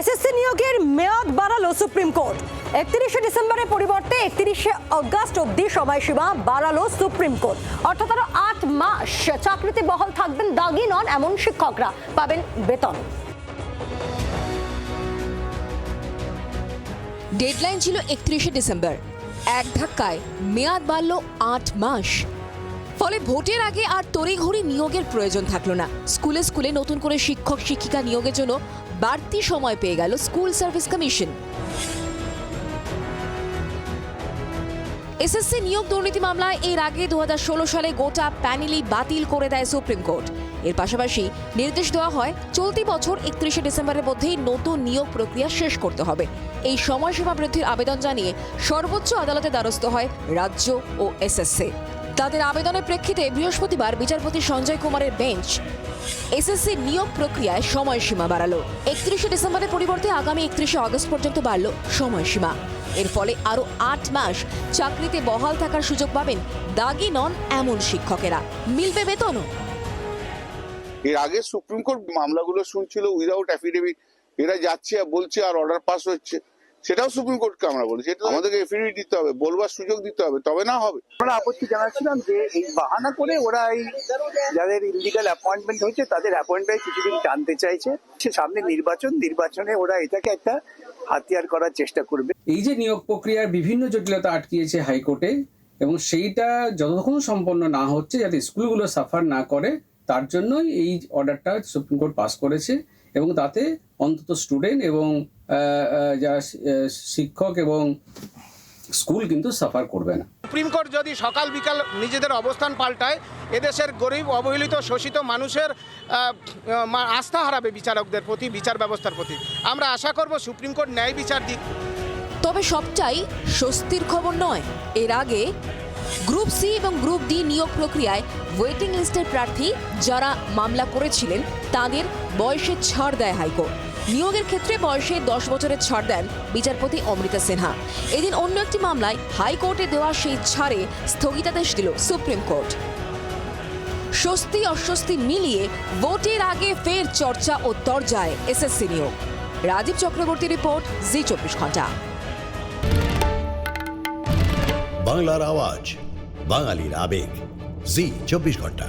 SSC নিয়োগের মেয়াদ বাড়ালো সুপ্রিম কোর্ট। একত্রিশে ডিসেম্বরের পরিবর্তে একত্রিশে অগস্ট অব্দি সময়সীমা বাড়ালো সুপ্রিম কোর্ট। অর্থাৎ আরও আট মাস চাকরিতে বহাল থাকবেন দাগি নন এমন শিক্ষকরা পাবেন বেতন। ডেডলাইন ছিল একত্রিশে ডিসেম্বর। এক ধাক্কায় মেয়াদ বাড়ল আট মাস। ফলে ভোটের আগে আর তড়িঘড়ি নিয়োগের প্রয়োজন থাকল না। স্কুলে স্কুলে নতুন করে শিক্ষক শিক্ষিকা নিয়োগের জন্য বাড়তি সময় পেয়ে গেল স্কুল সার্ভিস কমিশন। এসএসসি নিয়োগ দুর্নীতি মামলায় এর আগে দুহাজার ষোলো সালে গোটা প্যানেলই বাতিল করে দেয় সুপ্রিম কোর্ট। এর পাশাপাশি নির্দেশ দেওয়া হয়, চলতি বছর একত্রিশে ডিসেম্বরের মধ্যেই নতুন নিয়োগ প্রক্রিয়া শেষ করতে হবে। এই সময়সীমা বৃদ্ধির আবেদন জানিয়ে সর্বোচ্চ আদালতে দ্বারস্থ হয় রাজ্য ও এসএসসি। তাদের আবেদনের প্রেক্ষিতে বৃহস্পতিবার বিচারপতি সঞ্জয় কুমারের বেঞ্চ এসএসসি নিয়োগ প্রক্রিয়ায় সময়সীমা বাড়ালো। একত্রিশে ডিসেম্বরের পরিবর্তে আগামী একত্রিশে আগস্ট পর্যন্ত বাড়ল সময়সীমা। এর ফলে আরও আট মাস চাকরিতে বহাল থাকার সুযোগ পাবেন দাগি নন এমন শিক্ষকেরা। মিলবে বেতনও। এর আগে সুপ্রিম কোর্ট মামলাগুলো শুনছিল উইদাউট অ্যাফিডেভিট এরা যাচ্ছে আর বলছে আর অর্ডার পাস হচ্ছে। সেটাও সুপ্রিম কোর্টকে আমরা বলেছি। এটা আমাদেরকে এফিডেভিট দিতে হবে বলবার সুযোগ দিতে হবে তবে না হবে। আমরা আপত্তি জানাচ্ছিলাম যে এই বাহানা করে ওরা এই যাদের ইলিগাল অ্যাপয়েন্টমেন্ট হয়েছে তাদের অ্যাপয়েন্টমেন্ট কিছুদিন টানতে চাইছে। সে সামনে নির্বাচন নির্বাচনে ওরা এটাকে একটা হাতিয়ার করার চেষ্টা করবে। এই যে নিয়োগ প্রক্রিয়ার বিভিন্ন জটিলতা আটকিয়েছে হাইকোর্টে এবং সেইটা যতক্ষণ সম্পন্ন না হচ্ছে যাতে স্কুলগুলো সাফার না করে তার জন্যই এই অর্ডারটা সুপ্রিম কোর্ট পাস করেছে এবং তাতে অন্তত স্টুডেন্ট এবং যারা শিক্ষক এবং স্কুল কিন্তু সাফার করবে না। সুপ্রিম কোর্ট যদি সকাল বিকাল নিজেদের অবস্থান পাল্টায় এদেশের গরিব অবহেলিত শোষিত মানুষের আস্থা হারাবে বিচারকদের প্রতি বিচার ব্যবস্থার প্রতি। আমরা আশা করব সুপ্রিম কোর্ট ন্যায় বিচার দিক। তবে সবটাই স্বস্তির খবর নয়। এর আগে গ্রুপ সি এবং গ্রুপ ডি নিয়োগ প্রক্রিয়ায় ওয়েটিং লিস্টের প্রার্থী যারা মামলা করেছিলেন তাদের বয়সে ছাড় দেয় হাইকোর্ট। নিয়োগের ক্ষেত্রে বয়সে দশ বছরের ছাড় দেন বিচারপতি অমৃতা সিনহা। এদিন অন্য একটি মামলায় হাইকোর্টে দেওয়া সেই ছাড়ে স্থগিতাদেশ দিল সুপ্রিম কোর্ট। স্বস্তি অস্বস্তি মিলিয়ে ভোটের আগে ফের চর্চা ও তরজায় এসএসসি নিয়োগ। রাজীব চক্রবর্তী রিপোর্ট, জি চব্বিশ ঘণ্টা। বাংলার আওয়াজ, বাঙালির আবেগ, জি চব্বিশ ঘণ্টা।